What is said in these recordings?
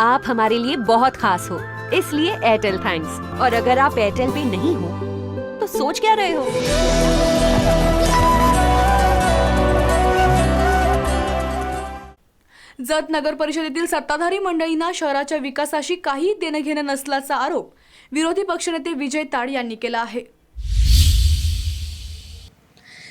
आप हमारे लिए बहुत खास हो। इसलिए एयरटेल थैंक्स और अगर आप एयरटेल पे नहीं हो तो सोच क्या रहे हो? जत नगर परिषदेतील सत्ताधारी मंडळींना शहराच्या विकासाशी काही देणं घेणं नसल्याचा आरोप विरोधी पक्षनेते विजय ताड यांनी केला आहे.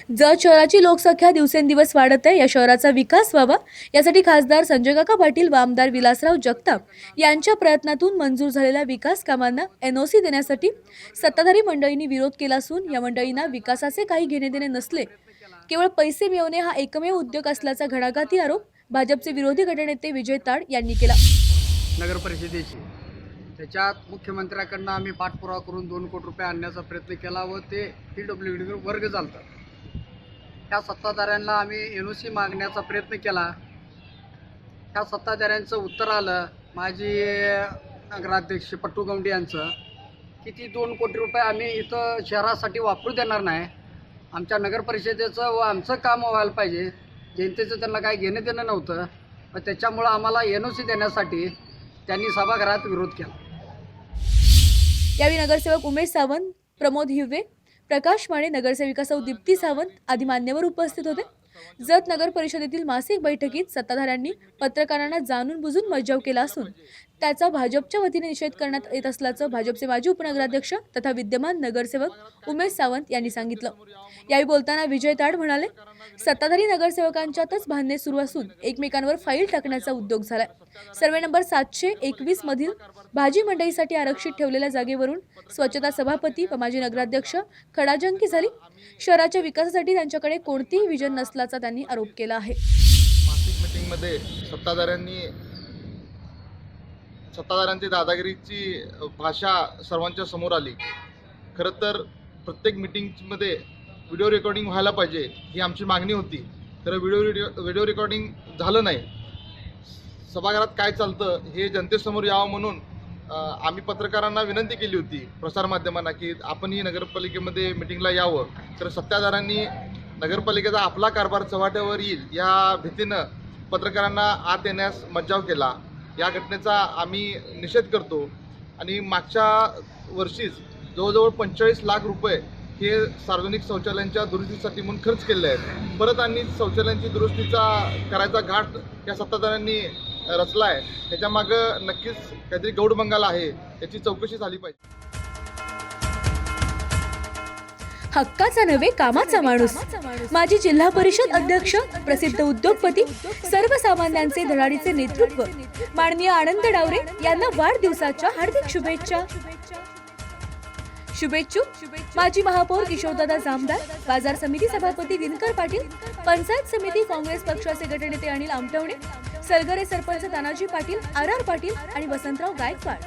जत शहराची लोकसंख्या दिवसेंदिवस वाढत आहे या शहराचा विकास व्हावा यासाठी खासदार संजय काका पाटील व आमदार विलासराव जगताप यांच्या प्रयत्नातून मंजूर झालेल्या विकास कामांना एनओसी देण्यासाठी सत्ताधारी मंडळींनी विरोध केला असून या मंडळींना विकासाचे काही घेणे देणे नसले. केवळ पैसे मिळवणे हा एकमेव उद्योग असल्याचा घणाघाती आरोप भाजपचे विरोधी गटनेते विजय ताड यांनी केला. नगर परिषदेची. त्याच्यात मुख्यमंत्र्याकडनं आम्ही पाठपुरावा करून दोन कोटी रुपये आणण्याचा प्रयत्न केला व ते पी डब्ल्यू डी वर्ग चालतात ह्या सत्ताधाऱ्यांना आम्ही एन ओ सी मागण्याचा प्रयत्न केला. त्या सत्ताधाऱ्यांचं उत्तर आलं. माजी नगराध्यक्ष पट्टू गवंडी यांचं की ती दोन कोटी रुपये आम्ही इथं शहरासाठी वापरू देणार नाही. आमच्या नगरपरिषदेचं व आमचं काम व्हायला पाहिजे. जनतेचं त्यांना काही घेणं देणं नव्हतं. मग त्याच्यामुळं आम्हाला एन ओ सी देण्यासाठी त्यांनी सभागृहात विरोध केला. यावेळी नगरसेवक उमेश सावंत प्रमोद हिवे प्रकाश माने नगरसेविका सौ दीप्ती सावंत आदी मान्यवर उपस्थित होते. जत नगर परिषदेतील मासिक बैठकीत सत्ताधाऱ्यांनी पत्रकारांना जाणून बुजून मज्जाव केला असून त्याचा भाजपच्या वतीने निषेध करण्यात येत असल्याचं भाजपचे माजी उपनगराध्यक्ष तथा विद्यमान नगरसेवक उमेश सावंत यांनी सांगितलं. यावेळी बोलताना विजय ताड म्हणाले सत्ताधारी नगरसेवकांच्यातच भांडणे सुरू असून एकमेकांवर फाईल टाकण्याचा उद्योग झालाय. सर्वे नंबर सातशे एकवीस मधील भाजी मंडईसाठी आरक्षित ठेवलेल्या जागेवरून स्वच्छता सभापती व माजी नगराध्यक्ष खडाजंकी झाली. शहराच्या विकासासाठी त्यांच्याकडे कोणतीही विजन नसल्याचा त्यांनी आरोप केला आहे. सत्ताधाऱ्यांनी सत्ताधाऱ्यांची दादागिरीची भाषा सर्वांच्या समोर आली. खरं तर प्रत्येक मिटिंगमध्ये व्हिडिओ रेकॉर्डिंग व्हायला पाहिजे ही आमची मागणी होती. तर व्हिडिओ व्हिडिओ रेकॉर्डिंग झालं नाही. सभागृहात काय चालतं हे जनतेसमोर यावं म्हणून आम्ही पत्रकारांना विनंती केली होती प्रसारमाध्यमांना की आपणही नगरपालिकेमध्ये मिटिंगला यावं. तर सत्ताधाऱ्यांनी नगरपालिकेचा आपला कारभार चव्हाट्यावर येईल या भीतीनं पत्रकारांना आत येण्यास मज्जाव केला. या घटनेचा आम्ही निषेध करतो. आणि मागच्या वर्षीच जवळजवळ पंचेचाळीस लाख रुपये हे सार्वजनिक शौचालयांच्या दुरुस्तीसाठी म्हणून खर्च केले आहेत. परत आणि शौचालयांची दुरुस्तीचा करायचा घाट या सत्ताधाऱ्यांनी रचला आहे त्याच्यामागं नक्कीच काहीतरी गौडबंगाल आहे याची चौकशी झाली पाहिजे. हक्काचा नव्हे कामाचा माणूस. माजी जिल्हा परिषद अध्यक्ष प्रसिद्ध उद्योगपती सर्वसामान्यांचे धडाडीचे नेतृत्व. माननीय आनंद डावरे यांना वाढदिवसाच्या हार्दिक शुभेच्छा. शुभेच्छू माजी महापौर किशोरदादा जामदार बाजार समिती सभापती दिनकर पाटील पंचायत समिती काँग्रेस पक्षाचे गटनेते अनिल आमटवणे सलगरे सरपंच तानाजी पाटील आर आर पाटील आणि वसंतराव गायकवाड.